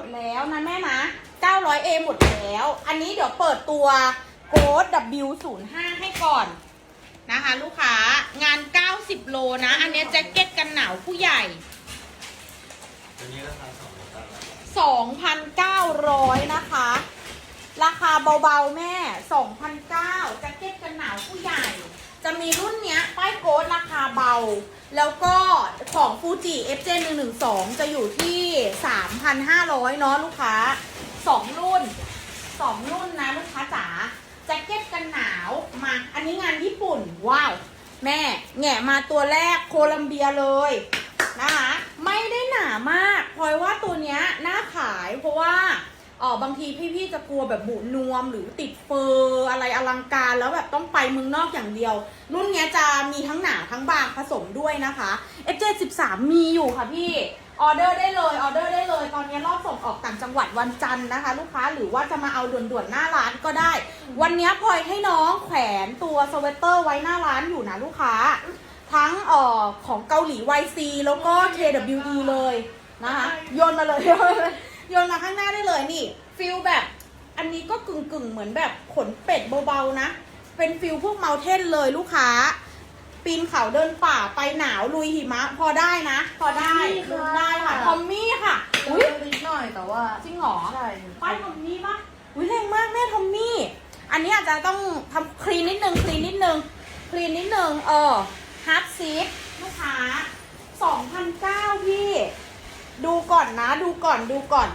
ดแล้วนะแม่นะ 900A หมดแล้ว อันนี้เดี๋ยวเปิดตัวโค้ด W05 ให้ก่อนนะคะ ลูกค้างาน 90 โลนะ อันนี้แจ็คเก็ตกันหนาวผู้ใหญ่ ตัวนี้ราคาสองร้อยตันแล้ว2,900 นะคะ ราคาเบาๆแม่ 2,900แจ็คเก็ตกันหนาวผู้ใหญ่ จะมีรุ่นเนี้ยป้ายโค้ดราคาเบา แล้วก็ของฟูจิ FJ 112จะอยู่ที่ 3,500เนาะลูกค้า 2 รุ่น 2 รุ่นนะลูกค้าจ๋าแจ็คเก็ตกันหนาวมาอันนี้งานญี่ปุ่น ว้าว แม่แงะมาตัวแรกโคลัมเบียเลยนะคะ ไม่ได้หนามากพลอยว่าตัวเนี้ยน่าขายเพราะว่า เออบางทีพี่ๆจะกลัวแบบบุนวมหรือติดเฟอร์อะไรอลังการแล้วแบบต้องไปเมืองนอกอย่างเดียว รุ่นเนี้ยจะมีทั้งหนาทั้งบางผสมด้วยนะคะ F73 มีอยู่ค่ะพี่ออเดอร์ได้เลยออเดอร์ได้เลย ตอนนี้รอบส่งออกต่างจังหวัดวันจันทร์นะคะ ลูกค้าหรือว่าจะมาเอาด่วนๆหน้าร้านก็ได้ วันนี้พลอยให้น้องแขวนตัวสเวตเตอร์ไว้หน้าร้านอยู่นะลูกค้า ทั้งเอ่อของเกาหลี YC แล้วก็ KWE เลยนะคะโยนมาเลย โยนมาข้างหน้าได้เลยนี่ฟิลแบบ อันนี้ก็กึ่งกึ่งๆเหมือนแบบขนเป็ดเบาๆนะ เป็นฟิลพวกเมาเทนเลยลูกค้า ปีนเขาเดินป่าไปหนาวลุยหิมะ พอได้นะ พอได้นี่ค่ะ ลุยได้ค่ะทอมมี่ค่ะอุ้อุ้ยยนิดหน่อยแต่ว่าจริงเหรอ ใช่ป้ายทอมมี่ปะอุ้ยแรงมากแม่ทอมมี่ อันนี้อาจจะต้องทำคลีนนิดนึงคลีนนิดนึงคลีนนิดนึงเออฮาร์ดซีฟลูกค้า2,009พี่ ดูก่อนนะ ดูก่อนดูก่อน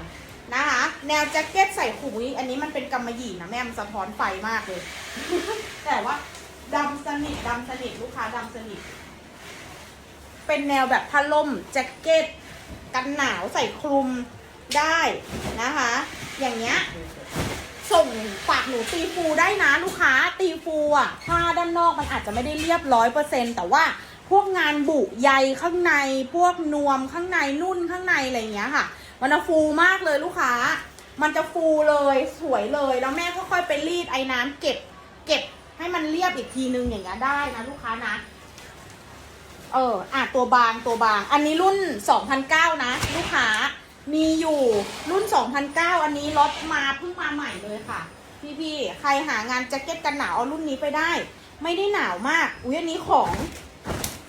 นะคะ แนวแจ็คเก็ตใส่ขุยอันนี้มันเป็นกำมะหยี่นะแม่มันสะท้อนไฟมากเลย แต่ว่าดำสนิทดำสนิทลูกค้าดำสนิท เป็นแนวแบบผ้าล่มแจ็คเก็ตกันหนาวใส่คลุมได้นะคะ อย่างเงี้ยส่งฝากหนูตีฟูได้นะลูกค้าตีฟูอะผ้าด้านนอกมันอาจจะไม่ได้เรียบร้อยเปอร์เซ็นแต่ว่า พวกงานบุใยข้างในพวกนวมข้างในนุ่นข้างในอะไรเงี้ยค่ะ มันจะฟูมากเลยลูกค้า มันจะฟูเลยสวยเลยแล้วแม่ค่อยๆไปรีดไอ้น้ำเก็บ เก็บให้มันเรียบอีกทีนึงอย่างเงี้ยได้นะลูกค้านะเอออะตัวบางตัวบาง อันนี้รุ่น 2009 นะ ลูกค้า มีอยู่รุ่น 2009 อันนี้รถมาเพิ่งมาใหม่เลยค่ะ พี่ๆ ใครหางานแจ็คเก็ตกันหนาวเอารุ่นนี้ไปได้ ไม่ได้หนาวมาก อุ้ยอันนี้ของ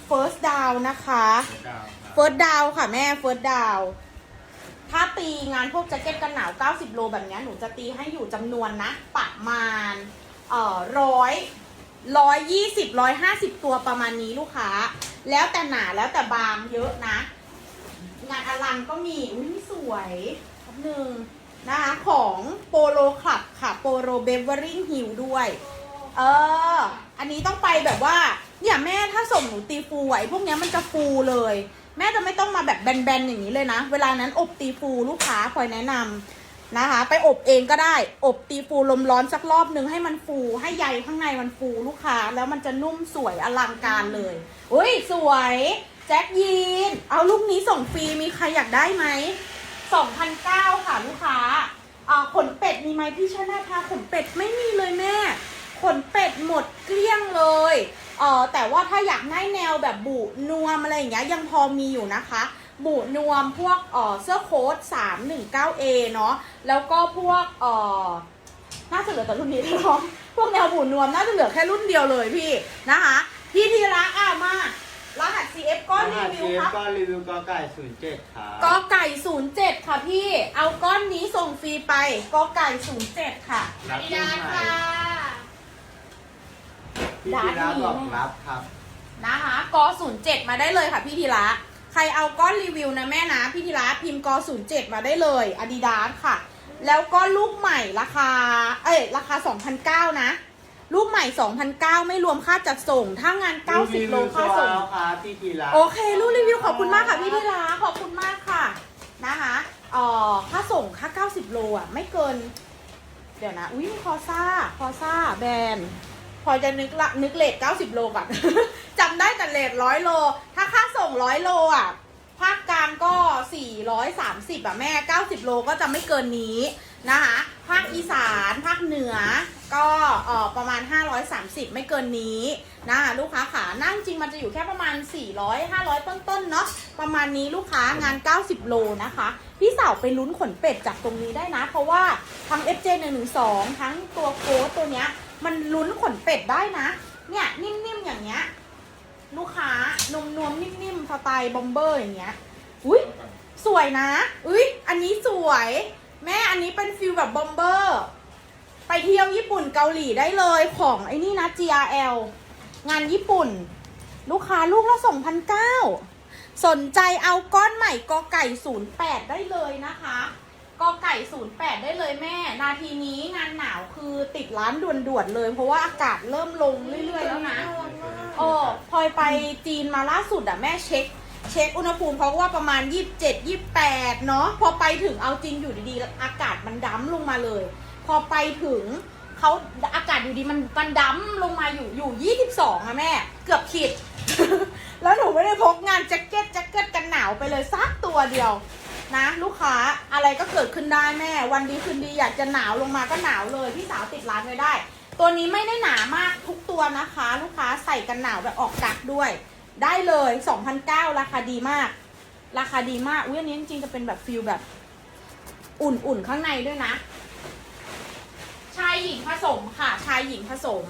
first down นะคะดาวครับ first down ค่ะแม่ first down ถ้าตีงานพวกแจ็คเก็ตกันหนาว 90 โลแบบเนี้ยหนูจะตีให้อยู่จำนวนนะ ประมาณ เอ่อร้อยร้อยยี่สิบร้อยห้าสิบตัวประมาณนี้ลูกค้า แล้วแต่หนาแล้วแต่บางเยอะนะ งานอลังก็มีอุ้ยนี่สวยแป๊บหนึ่งนะคะของโปโลคลับค่ะ โปโลเบเวอริงฮิลด้วย เออ อันนี้ต้องไปแบบว่า เนี่ยแม่ถ้าส่งหนูตีฟูไหวพวกเนี้ยมันจะฟูเลย แม่จะไม่ต้องมาแบบแบนๆอย่างนี้เลยนะ เวลานั้นอบตีฟูลูกค้าคอยแนะนำนะคะ ไปอบเองก็ได้ อบตีฟูลมร้อนสักรอบนึงให้มันฟูให้ใยข้างในมันฟูลูกค้า แล้วมันจะนุ่มสวยอลังการเลยอุ้ยสวยแจ็คยีน เอาลูกนี้ส่งฟรีมีใครอยากได้ไหม2,009ค่ะลูกค้าอ่าขนเป็ดมีไหมพี่ชนะทาขนเป็ดไม่มีเลยแม่ ขนเป็ดหมดเกลี้ยงเลย เออแต่ว่าถ้าอยากได้แนวแบบบุนวมอะไรอย่างเงี้ยยังพอมีอยู่นะคะ บุนวมพวกเออเสื้อโค้ท 319A เนาะแล้วก็พวกเออน่าจะเหลือแต่รุ่นนี้แล้วเนาะพวกแนวบุนวมน่าจะเหลือแค่รุ่นเดียวเลยพี่นะคะพี่ทีละอะมารหัส CF ก้อนรีวิวครับก็รีวิวกอไก่ศูนย์เจ็ดครับกอไก่07 ค่ะพี่ เอาก้อนนี้ส่งฟรีไปกอไก่07 ค่ะ รับที่ไหน พี่ดาธีร์ระทมีบอกไหมรับครับ นะคะกอ07 มาได้เลยค่ะพี่ธีระใครเอาก้อนรีวิวนะแม่นะพี่ธีระพิมพ์กอ07 มาได้เลยอาดิดาสค่ะ แล้วก็ลูกใหม่ราคา เอ้ยราคา2,009นะ ลูกใหม่2,009ไม่รวมค่าจัดส่ง ถ้างาน 90 โลค่าส่งรีวิวตัวครับพี่ธีระโอเครูปรีวิวขอบคุณมากค่ะพี่ธีราขอบคุณมากค่ะนะคะเอ่อค่าส่งค่า 90 โลอะไม่เกิน เดี๋ยวนะ อุ้ยคอซ่า คอซ่าแบรนด์ พอจะนึกละนึกเลท90โลก่อน จำได้แต่เลทร้อยโล ถ้าค่าส่งร้อยโลอะ ภาคกลางก็430อะแม่90โลก็จะไม่เกินนี้นะคะ ภาคอีสาน ภาคเหนือ ก็เออประมาณ 530 ไม่เกินนี้นะคะลูกค้าขานั่งจริงมันจะอยู่แค่ประมาณ 400 500 ต้นๆเนาะ ประมาณนี้ลูกค้างาน 90 โลนะคะ พี่สาวไปลุ้นขนเป็ดจากตรงนี้ได้นะ เพราะว่าทั้ง FJ 112 ทั้งตัวโค้ดตัวเนี้ย มันลุ้นขนเป็ดได้นะ เนี่ยนิ่มๆอย่างเงี้ย ลูกค้านมนวมๆนิ่มๆสไตล์บอมเบอร์อย่างเงี้ย อุ้ยสวยนะ อุ้ยอันนี้สวย แม่อันนี้เป็นฟิลแบบบอมเบอร์ ไปเที่ยวญี่ปุ่นเกาหลีได้เลยของไอ้นี่นะ GRL งานญี่ปุ่น ลูกค้าลูกละ2,009สนใจเอาก้อนใหม่กอไก่ 08 ได้เลยนะคะ กอไก่ 08 ได้เลยแม่ นาทีนี้งานหนาวคือติดร้านด่วนๆเลย เพราะว่าอากาศเริ่มลงเรื่อยๆแล้วนะโอ้พลอยไปจีนมาล่าสุดอะแม่เช็ค เช็คอุณหภูมิเขาก็ว่าประมาณ 27 28 เนาะพอไปถึงเอาจริงอยู่ดีๆ อากาศมันดั้มลงมาเลย พอไปถึงเขาอากาศอยู่ดีมันมันดั้มลงมาอยู่อยู่ 22อะแม่ เกือบขีดแล้วหนูไม่ได้พกงานแจ็คเก็ตแจ็คเก็ตกันหนาวไปเลยสักตัวเดียว นะ ลูกค้าอะไรก็เกิดขึ้นได้แม่ วันดีคืนดีอยากจะหนาวลงมาก็หนาวเลยพี่สาวติดร้านไว้ได้ ตัวนี้ไม่ได้หนามากทุกตัวนะคะ ลูกค้าใส่กันหนาวแบบออกกักด้วย ได้เลย2,009ราคาดีมาก ราคาดีมากอุ้ยอันนี้จริงๆจะเป็นแบบฟิลแบบอุ่นๆข้างในด้วยนะ ชายหญิงผสมค่ะ ชายหญิงผสม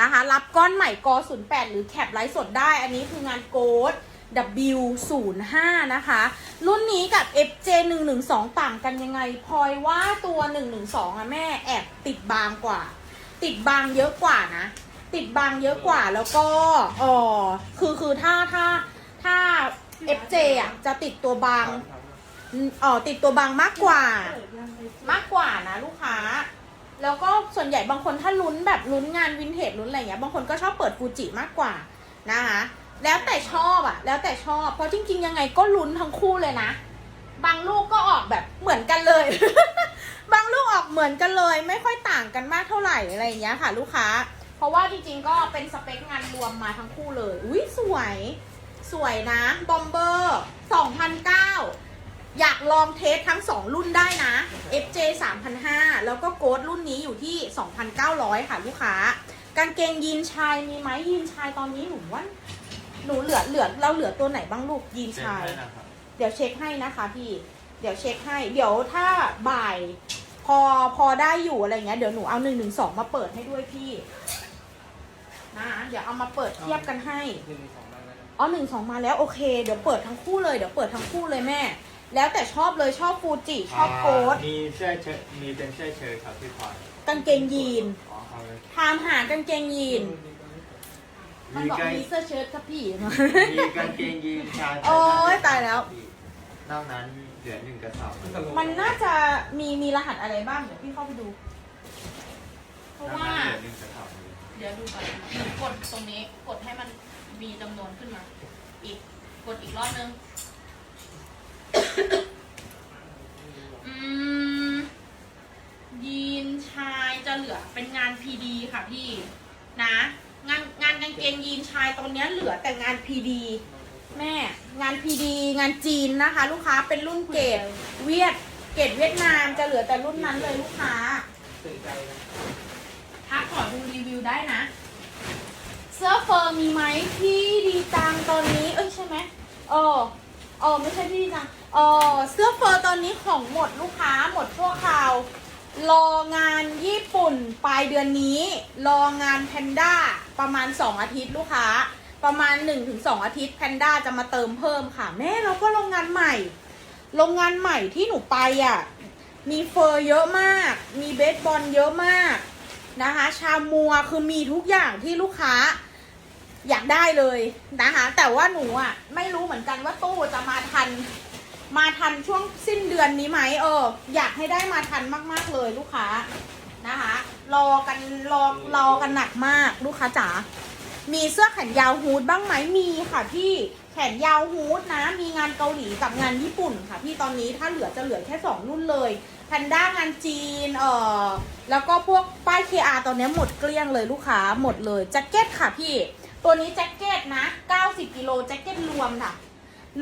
นะคะ รับก้อนใหม่ก08หรือแคปไลฟ์สดได้ อันนี้คืองานโกด W05 นะคะ รุ่นนี้กับ FJ 112 ต่างกันยังไงพลอยว่าตัว 112อะแม่แอบติดบางกว่า ติดบางเยอะกว่านะ ติดบางเยอะกว่าแล้วก็เออคือคือถ้าถ้าถ้า FJ อะจะติดตัวบางเออติดตัวบางมากกว่า มากกว่านะลูกค้า แล้วก็ส่วนใหญ่บางคนถ้าลุ้นแบบลุ้นงานวินเทจลุ้นอะไรเงี้ยบางคนก็ชอบเปิดฟูจิมากกว่านะคะ แล้วแต่ชอบอะแล้วแต่ชอบ เพราะจริง ๆ ยังไงก็ลุ้นทั้งคู่เลยนะ บางลูกก็ออกแบบเหมือนกันเลย บางลูกออกเหมือนกันเลย ไม่ค่อยต่างกันมากเท่าไหร่อะไรอย่างเงี้ยค่ะ ลูกค้า เพราะว่าจริง ๆ ก็เป็นสเปคงานรวมมาทั้งคู่เลย อุ้ยสวย สวยนะบอมเบอร์2,009 อยากลองเทสทั้ง 2 รุ่นได้นะ FJ 3,500แล้วก็โกดรุ่นนี้อยู่ที่ 2,900 ค่ะ ลูกค้ากางเกงยีนชายมีไหมยีนชายตอนนี้หนูว่า หนูเหลือเหลือเราเหลือตัวไหนบ้างลูกยีนเซ็นชายให้นะครับเดี๋ยวเช็คให้นะคะพี่ เดี๋ยวเช็คให้ เดี๋ยวถ้าบ่าย พอพอได้อยู่อะไรเงี้ยเดี๋ยวหนูเอาหนึ่งหนึ่งสองมาเปิดให้ด้วยพี่ นะเดี๋ยวเอามาเปิดเทียบกันให้หนึ่งสองมาแล้วนะอ๋อหนึ่งสองมาแล้วโอเค เดี๋ยวเปิดทั้งคู่เลย เดี๋ยวเปิดทั้งคู่เลยแม่ แล้วแต่ชอบเลยชอบฟูจิชอบโกดมีเสื้อเชิ้ตมีเป็นเสื้อเชิ้ตครับพี่พลอยกางเกงยีนอ๋อเอาเลยถามหากางเกงยีน มันมีบอกกางมีเสื้อเชิ้ตครับพี่มีกางเกงยีนชายโอ๊ยตายแล้ว นอกนั้นเหลือหนึ่งกระสอบมันน่าจะมีมีรหัสอะไรบ้างเดี๋ยวพี่เข้าไปดู เพราะนอกว่านั้นเหลือหนึ่งกระสอบเดี๋ยวดูก่อนนะหนูกดตรงนี้กดให้มันมีจำนวนขึ้นมา อีกกดอีกรอบนึง อืม ยีนชายจะเหลือเป็นงานพีดีค่ะพี่ นะงาน งานกางเกงยีนชายตอนเนี้ยเหลือแต่งานพีดีแม่งานพีดีงานจีนนะคะ ลูกค้าเป็นรุ่นเกรดเวียดเกรดเวียดนามจะเหลือแต่รุ่นนั้นเลยลูกค้าตื่นใจนะทักขอดูรีวิวได้นะ เสื้อเฟอร์มีไหมพี่ดีจังตอนนี้ เอ้ยใช่ไหมเออเออไม่ใช่พี่ดีจังเออเสื้อเฟอร์ตอนนี้ของหมดลูกค้าหมดชั่วคราว รองานญี่ปุ่นปลายเดือนนี้ รองานแพนด้าประมาณ 2 อาทิตย์ลูกค้า ประมาณ 1-2 อาทิตย์แพนด้าจะมาเติมเพิ่มค่ะแม่เราก็โรงงานใหม่ โรงงานใหม่ที่หนูไปอะมีเฟอร์เยอะมาก มีเบสบอลเยอะมากนะคะ ชามัวคือมีทุกอย่างที่ลูกค้าอยากได้เลยนะคะ แต่ว่าหนูอะไม่รู้เหมือนกันว่าตู้จะมาทัน มาทันช่วงสิ้นเดือนนี้ไหมเออ อยากให้ได้มาทันมาก ๆ เลยลูกค้านะคะ รอกันรอรอกันหนักมากลูกค้าจ๋ามีเสื้อแขนยาวฮูดบ้างไหมมีค่ะพี่แขนยาวฮูดนะ มีงานเกาหลีกับงานญี่ปุ่นค่ะพี่ตอนนี้ถ้าเหลือจะเหลือแค่สองรุ่นเลยแพนด้างานจีนเอ่อแล้วก็พวกป้าย KR ตอนนี้หมดเกลี้ยงเลยลูกค้าหมดเลยแจ็คเก็ตค่ะพี่ ตัวนี้แจ็คเก็ตนะ 90กิโลแจ็คเก็ตรวมค่ะ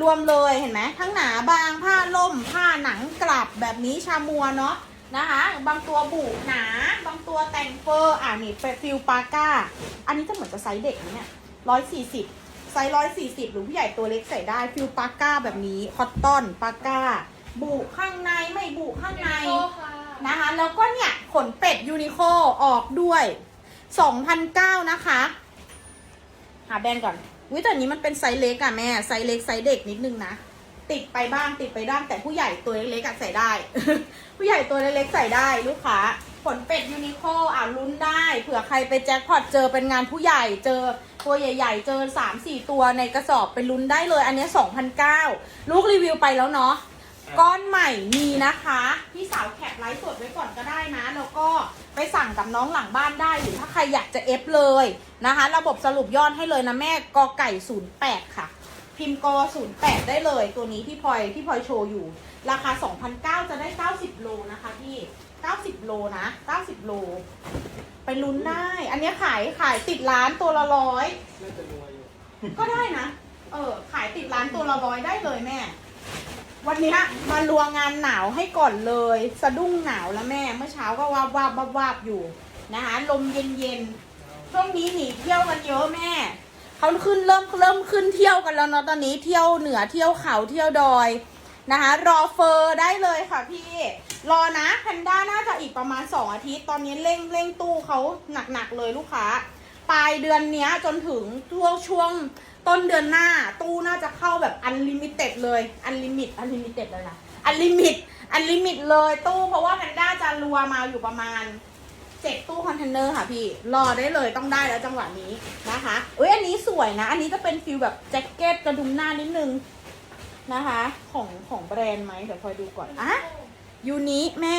รวมเลยเห็นไหมทั้งหนาบางผ้าล่ม ผ้าหนังกลับแบบนี้ชามัวเนาะนะคะ บางตัวบุหนา บางตัวแต่งเฟอร์อ่านี่เป็นฟิลปาก้า อันนี้จะเหมือนจะไซส์เด็กนะเนี่ยร้อยสี่สิบไซส์ร้อยสี่สิบหรือผู้ใหญ่ตัวเล็กใส่ได้ฟิลปาก้าแบบนี้คอตตอนปาก้า บุข้างในไม่บุข้างในนะคะ แล้วก็เนี่ยขนเป็ดยูนิโคออกด้วย2,009นะคะ หาแบรนด์ก่อนวิแต่อันนี้มันเป็นไซส์เล็กอะแม่ไซส์เล็กไซส์เด็กนิดนึงนะติดไปบ้างติดไปบ้างแต่ผู้ใหญ่ตัวเล็กๆใส่ได้ ผู้ใหญ่ตัวเล็กๆใส่ได้ลูกค้าขนเป็ดยูนิโคอะลุ้นได้เผื่อใครไปแจ็คพอตเจอเป็นงานผู้ใหญ่เจอตัวใหญ่ ๆ เจอ 3-4 ตัวในกระสอบไปลุ้นได้เลย อันนี้2,009ลูกรีวิวไปแล้วเนาะ ก้อนใหม่มีนะคะ พี่สาวแคปไลฟ์สดไว้ก่อนก็ได้นะ แล้วก็ไปสั่งกับน้องหลังบ้านได้หรือถ้าใครอยากจะเอฟเลยนะคะ ระบบสรุปยอดให้เลยนะแม่กอไก่ 08 ค่ะ พิมพ์กอ08 ได้เลยตัวนี้ที่พลอยที่พลอยโชว์อยู่ ราคา2,009จะได้ 90 โลนะคะพี่ 90 โลนะ 90 โล ไปลุ้นได้ อันเนี้ยขายขายติดร้านตัวละร้อยน่าจะรวยอยู่ก็ได้นะ เออ ขายติดร้านตัวละร้อยได้เลยแม่ วันนี้มาลวงงานหนาวให้ก่อนเลย สะดุ้งหนาวแล้วแม่ เมื่อเช้าก็วาบวาบวาบวาบอยู่นะคะ ลมเย็นเย็นช่วงนี้หนีเที่ยวกันเยอะแม่เขาขึ้นเริ่มเริ่มขึ้นเที่ยวกันแล้วเนาะตอนนี้เที่ยวเหนือเที่ยวเขาเที่ยวดอยนะคะ รอเฟอร์ได้เลยค่ะพี่รอนะแพนด้าน่าจะอีกประมาณ 2 อาทิตย์ ตอนนี้เร่งเร่งตู้เขาหนักๆเลยลูกค้า ปลายเดือนเนี้ยจนถึงช่วงช่วงต้นเดือนหน้า ตู้น่าจะเข้าแบบอันลิมิเต็ดเลยอันลิมิตอันลิมิเต็ดเลยนะอันลิมิตอันลิมิตเลยตู้เพราะว่าแพนด้าจะรัวมาอยู่ประมาณเจ็ดตู้คอนเทนเนอร์ค่ะพี่ รอได้เลยต้องได้แล้วจังหวะนี้นะคะเอ้ยอันนี้สวยนะ อันนี้จะเป็นฟิลแบบแจ็คเก็ตกระดุมหน้านิดนึงนะคะ ของของแบรนด์ไหมเดี๋ยวคอยดูก่อนอะยูนิแม่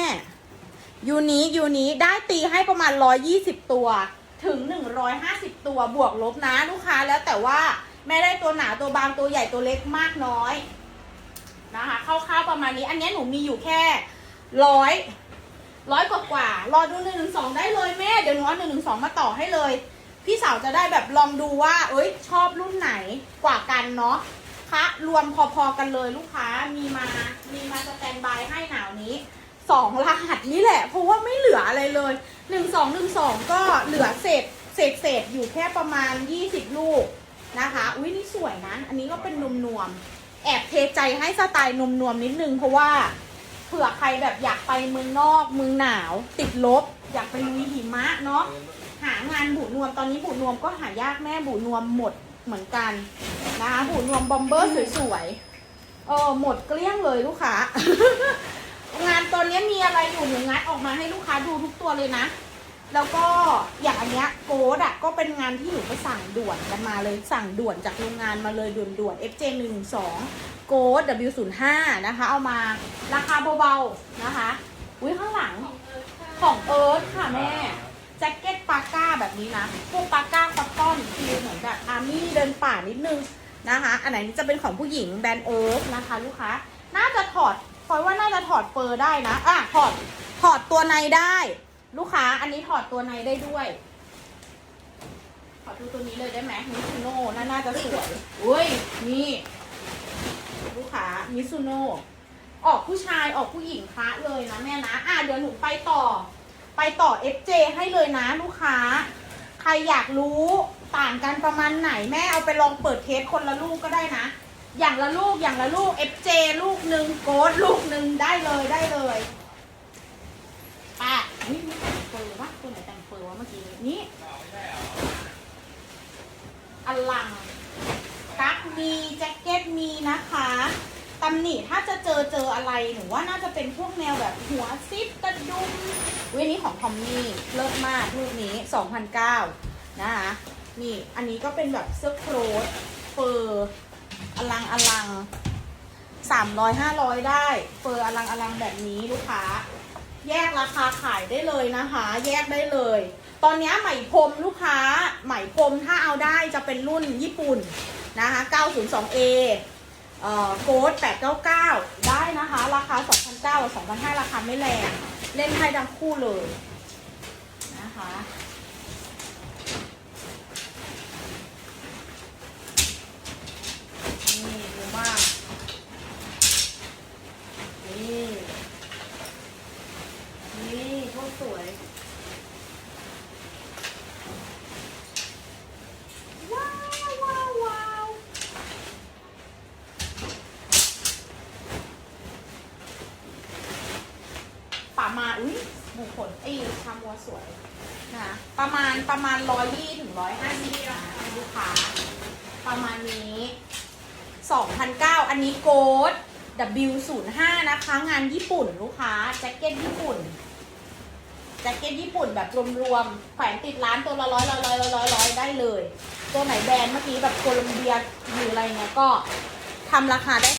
ยูนี้ยูนี้ได้ตีให้ประมาณ120ตัว ถึง 150 ตัวบวกลบนะลูกค้าแล้วแต่ว่าแม่ได้ตัวหนาตัวบางตัวใหญ่ตัวเล็กมากน้อยนะคะคร่าวๆประมาณนี้ อันนี้หนูมีอยู่แค่ร้อยร้อยกว่ากว่ารอดูหนึ่งหนึ่งสองได้เลยแม่เดี๋ยวหนูเอาหนึ่งหนึ่งสองมาต่อให้เลย พี่สาวจะได้แบบลองดูว่า เอ้ย ชอบรุ่นไหนกว่ากันเนาะคะรวมพอๆกันเลยลูกค้ามีมามีมาสแตนบายให้หนาวนี้ สองรหัสนี้แหละ เพราะว่าไม่เหลืออะไรเลยหนึ่งสองหนึ่งสองก็เหลือเศษเศษเศษอยู่แค่ประมาณยี่สิบลูกนะคะ อุ้ยนี่สวยนะ อันนี้ก็เป็นนมนวม แอบเทใจให้สไตล์นมนวมนิดนึง เพราะว่าเผื่อใครแบบอยากไปเมืองนอกเมืองหนาว ติดลบ อยากไปลุยหิมะเนาะหางานบูนวมตอนนี้บูนวมก็หายากแม่บูนวมหมดเหมือนกันนะคะบูนวมบอมเบอร์สวยๆเออหมดเกลี้ยงเลยลูกค้า งานตัวนี้มีอะไรอยู่หนูงัดออกมาให้ลูกค้าดูทุกตัวเลยนะ แล้วก็อย่างอันเนี้ยโกดอะก็เป็นงานที่หนูไปสั่งด่วนกันมาเลยสั่งด่วนจากโรงงานมาเลยด่วนๆ FJ 1 2โกด W05 นะคะ เอามาราคาเบาๆนะคะอุ้ยข้างหลังของเอิร์ธค่ะแม่แจ็คเก็ตปาก้าแบบนี้นะพวกปาก้าคอตตอนฟีลเหมือนแบบอาร์มี่เดินป่านิดนึงนะคะ อันไหนจะเป็นของผู้หญิงแบรนด์เอิร์ธนะคะ ลูกค้า น่าจะถอด พอยว่าน่าจะถอดเฟอร์ได้นะอะถอดถอดตัวในได้ ลูกค้าอันนี้ถอดตัวในได้ด้วยขอดูตัวนี้เลยได้ไหมมิซูโน่น่าน่าจะสวยอุ้ยนี่ลูกค้ามิซูโน่ออกผู้ชายออกผู้หญิงคะเลยนะแม่นะ อะเดี๋ยวหนูไปต่อ ไปต่อ FJ ให้เลยนะลูกค้า ใครอยากรู้ต่างกันประมาณไหนแม่เอาไปลองเปิดเทสคนละลูกก็ได้นะ อย่างละลูกอย่างละลูก FJ ลูกหนึ่งโกดลูกหนึ่งได้เลยได้เลยอะนี่เฟอร์วะตัวไหนแต่งเฟอร์วะเมื่อกี้นี่อลังกั๊กมีแจ็คเก็ตมีนะคะตำหนิถ้าจะเจอเจออะไรหนูว่าน่าจะเป็นพวกแนวแบบหัวซิปกระดุมเว้ยนี้ของทอมมี่เลิศมากลูกนี้ 2,009 นะคะนี่อันนี้ก็เป็นแบบเสื้อโครทเฟอร์ อลังอลังสามร้อยห้าร้อยได้ เฟอร์อลังอลังแบบนี้ลูกค้า แยกราคาขายได้เลยนะคะ แยกได้เลย ตอนนี้ไหมพรมลูกค้า ไหมพรมถ้าเอาได้จะเป็นรุ่นญี่ปุ่นนะคะ 902A เอ่อโค้ด899 ได้นะคะ ราคา 2,900-2,500 ราคาไม่แรง เล่นให้ทั้งคู่เลยนะคะ สวย ว้าวว้าวว้าวประมาณอุ้ยหมูขนไอ้ชามัวสวยนะประมาณประมาณร้อยยี่ถึงร้อยห้าสิบลูกค้า ประมาณนี้สองพันเก้าอันนี้โกด W05 นะคะ งานญี่ปุ่นลูกค้า แจ็คเก็ตญี่ปุ่น แจ็คเก็ตญี่ปุ่นแบบรวมๆแขวนติดร้านตัวละร้อยร้อยร้อยร้อยร้อยได้เลย ตัวไหนแบรนด์เมื่อกี้แบบโคลอมเบียหรืออะไรเงี้ยก็ทำราคาได้